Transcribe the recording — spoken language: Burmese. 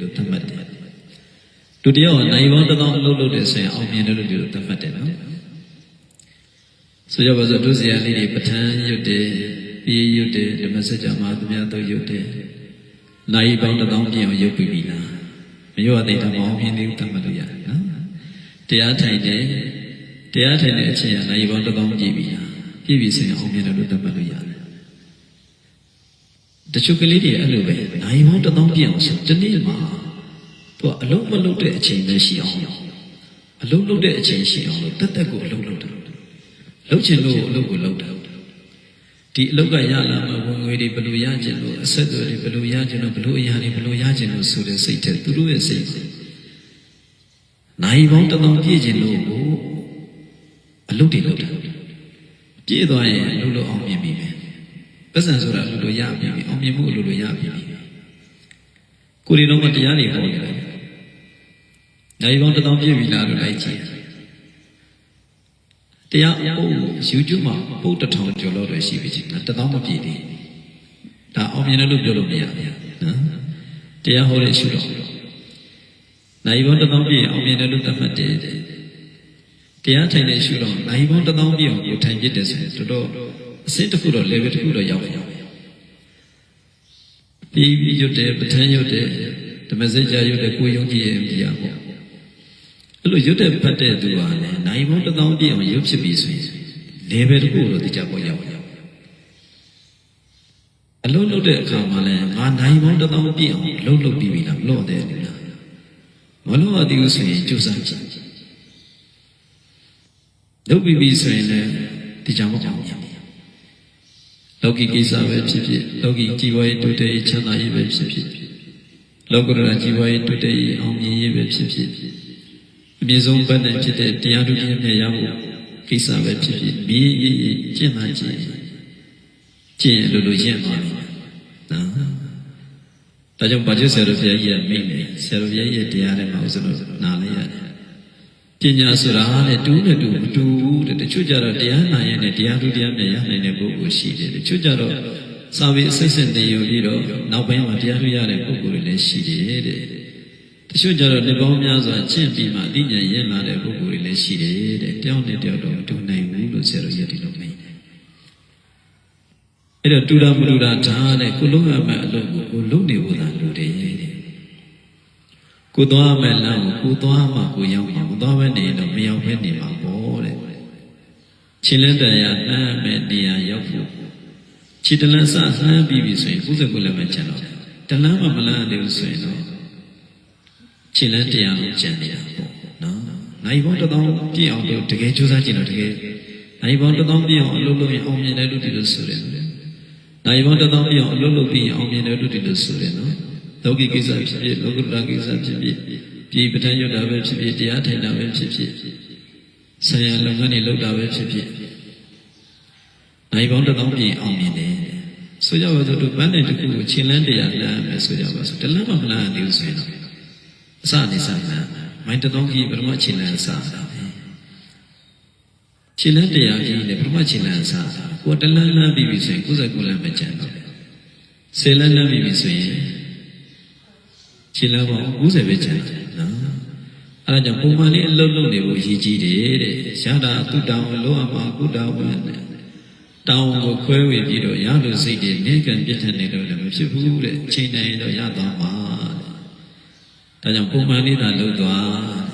လို့သတ်မှတ်တယ်လူတယောက်ကနိုင်ပေါင်းတစ်သောင်းအလုပ်လုပ်တယ်ဆိုရင်အောင်မြင်တယ်လို့ဒီလိုသတ်မှတ်တယ်နော်ဆိုကြပါစို့ဒုစရလေးတွေပဋ္ဌာန်းရွတ်တယ်ပြေးရွတ်တယ်ဓမ္မစကြာမှာသူများတော့ရွတ်တယ်နိုင်ပေါင်းတစ်သောင်းပြင်အောင်ရုပ်ပြီးပြီလားမရွတ်သေးတော့မအောင်မြင်သေးဘူးသတ်မှတ်လို့ရတယ်နော်တရားထိုင်တယ်တရားထိုင်တဲ့အချိန်ကနိုင်ပေါင်းတစ်သောင်းပြည့်ပြီလားပြည့်ပြီဆိုရင်အောင်မြင်တယ်လို့သတ်မှတ်လို့ရတယ် တချို့ကလေးတွေအဲ့လိုပဲနိုင်ပေါင်းတစ်သောင်းပြည့်အောင်ဆိုတနေ့မှာသူကအလုံးမလုံးတဲ့အချိန်ပဲရှိအောင်အလုံးလုံးတဲ့အချိန်ရှိအောင်လို့တက်တက်ကိုအလုံးလုံးတယ်လုံးချင်လို့အလုံးကိုလုံးတယ်ဒီအလုံးကရလာမှဝင်ငွေတွေဘယ်လိုရကျင်လို့အဆက်အသွယ်တွေဘယ်လိုရကျင်လို့ဘယ်လိုအရာတွေဘယ်လိုရကျင်လို့ဆိုတဲ့စိတ်တဲ့သူတို့ရဲ့စိတ်နိုင်ပေါင်းတစ်သောင်းပြည့်ကျင်လို့ကိုအလုံးတွေလုံးတယ်ပြည့်သွားရင်အလုံးလုံးအောင်မြင်ပြီပဲ ပတ်စံဆိုတာအလုံးလုံးရပြီအောင်မြင်မှုအလုံးလုံးရပြီကိုယ်တွေတော့မတရားတွေဟောနေတယ်နိုင်ပေါင်းတစ်သောင်းပြည့်ပြီလားလို့လိုက်ကြည့်တရားအုပ် YouTube မှာပုတ်တစ်ထောင်ကျော်လို့ရရှိပြီချင်းတစ်သောင်းမပြည့်သေးဒါအောင်မြင်တယ်လို့ပြောလို့မရဘူးနော်တရားဟောတဲ့ရှုတော့နိုင်ပေါင်းတစ်သောင်းပြည့်အောင်မြင်တယ်လို့သတ်မှတ်တယ် တရားထိုင်တဲ့ရှုတော့နိုင်ပေါင်းတစ်သောင်းပြည့်အောင်ကိုထိုင်ပြစ်တယ်ဆိုရင်တော်တော်အစစ်တစ်ခုတော့ level တစ်ခုတော့ရောက်ရောက်ပြီးပြီးရွတ်တယ်ပဋ္ဌာန်းရွတ်တယ်ဓမ္မစကြာရွတ်တယ်ကိုယုံကြည်ရဲ့တရားပေါ့အဲ့လိုရွတ်တဲ့ဖတ်တဲ့သူကလည်းနိုင်ပေါင်းတစ်သောင်းပြည့်အောင်ရွတ်ဖြစ်ပြီဆိုရင် level တစ်ခုတော့သိကြပေါ်ရောက်ရောက်အလုံးလုံးတဲ့အခါမှာလည်းငါနိုင်ပေါင်းတစ်သောင်းပြည့်အောင်အလုံးလုံးပြီးပြီလားမလို့တဲ့လေလားမလို့ရသေးဘူးဆိုရင်ကြိုးစားကြည့် လုပ်ပြီးပြီဆိုရင်လည်းဒီကြောင်မအောင်ရဘူးလောကီကိစ္စပဲဖြစ်ဖြစ်လောကီကြည်ပွားရေးတိုးတက်ရေးချမ်းသာရေးပဲဖြစ်ဖြစ်လောကရဏကြည်ပွားရေးတိုးတက်ရေးအောင်မြင်ရေးပဲဖြစ်ဖြစ်အမြင့်ဆုံးဘက်နဲ့ဖြစ်တဲ့တရားတို့ရဲ့မြတ်ရဖို့ကိစ္စပဲဖြစ်ဖြစ်မြည်ရည်ရည်ကျင့်မှကျင့်ကျင့်လို့လို့ရင့်သွားပြီနော်ဒါကြောင့်ဘာကျဆရာတော်ဘုရားကြီးကမိတ်တယ်ဆရာတော်ဘုရားကြီးရဲ့တရားထဲမှာဥစ္စာလို့နားလိုက်ရတယ် ပညာဆိုတာတဲ့တူးနဲ့တူမတူဘူးတဲ့တချို့ကြတော့တရားနာရတဲ့တရားသူတရားမြတ်ရနိုင်တဲ့ပုဂ္ဂိုလ်ရှိတယ်တချို့ကြတော့စာပေအစစ်စစ်တင်ယူပြီးတော့နောက်ပိုင်းမှာတရားသူရတဲ့ပုဂ္ဂိုလ်တွေလည်းရှိတယ်တဲ့တချို့ကြတော့ဒီပေါင်းများစွာကျင့်ပြီးမှအသိဉာဏ်ရင့်လာတဲ့ပုဂ္ဂိုလ်တွေလည်းရှိတယ်တဲ့တယောက်နဲ့တယောက်တော့မတူနိုင်ဘူးလို့ဆရာတော်ကြီးကဒီလိုမိတ်တယ်အဲ့တော့တူတာမတူတာထားတဲ့ကိုလုံးရမယ့်အလုပ်ကိုကိုလုံးနေဖို့သာလူတယ်တဲ့ကိုသွားမဲ့လမ်းကိုကိုသွားမှကိုရောက်မှာမ သွားဘဲနေတော့မရောက်ဘဲနေမှာပေါ့တဲ့ခြေလက်တရာနှမ်းမဲ့နေရာရောက်ဖို့ခြေတလန်းစနှမ်းပြီးပြီဆိုရင်69လက်မှကျန်တော့တလန်းမှမလန်းသေးဘူးဆိုရင်တော့ခြေလက်တရားကိုကျန်နေတာပေါ့နော်နိုင်ဘောတစ်သောင်းပြည့်အောင်လို့တကယ်ကြိုးစားကြည့်တော့တကယ်နိုင်ဘောတစ်သောင်းပြည့်အောင်အလုပ်လုပ်ရင်အောင်မြင်တယ်လို့ဒီလိုဆိုတယ်နိုင်ဘောတစ်သောင်းပြည့်အောင်အလုပ်လုပ်ပြီးရင်အောင်မြင်တယ်လို့ဒီလိုဆိုတယ်နော်လောကီကိစ္စဖြစ်ဖြစ်လောကုတ္တရာကိစ္စဖြစ်ဖြစ် ပြည်ပဋ္ဌာန်းရွတ်တာပဲဖြစ်ဖြစ်တရားထိုင်တာပဲဖြစ်ဖြစ်ဆရာလုပ်ငန်းတွေလုပ်တာပဲဖြစ်ဖြစ်နိုင်ပေါင်းတစ်သောင်းပြင်အောင်မြင်တယ်ဆိုကြပါစို့ဒီဘန်းတဲ့တစ်ခုကိုခြေလန်းတရားလမ်းမယ်ဆိုကြပါစို့တလန်းမှမလန်းသေးဘူးဆိုရင်တော့အစနေစလမ်းမိုင်းတစ်သောင်းကြီးပထမခြေလန်းအစတာပဲခြေလန်းတရားကြီးလည်းပထမခြေလန်းအစတာကိုတလန်းလန်းပြီးပြီဆိုရင်69လမ်းပဲကျန်တော့ဆယ်လန်းလန်းပြီးပြီဆိုရင်ခြေလမ်းပေါင်း90ပဲကျန်တယ် နော်အဲဒါကြောင့်ပုံမှန်လေးအလုံးလုံးနေဖို့ရည်ကြီးတယ်တဲ့ရတာသူတောင်းလို့အမှာကုတောင်းဝင်တယ်တောင်းကိုခွဲဝေပြီးတော့ရလို့စိတ်တွေနေကံပြည့်ထန်နေတော့လည်းမဖြစ်ဘူးတဲ့ချိန်တိုင်းတော့ရသွားမှာတဲ့ဒါကြောင့်ပုံမှန်လေးသာလုပ်သွား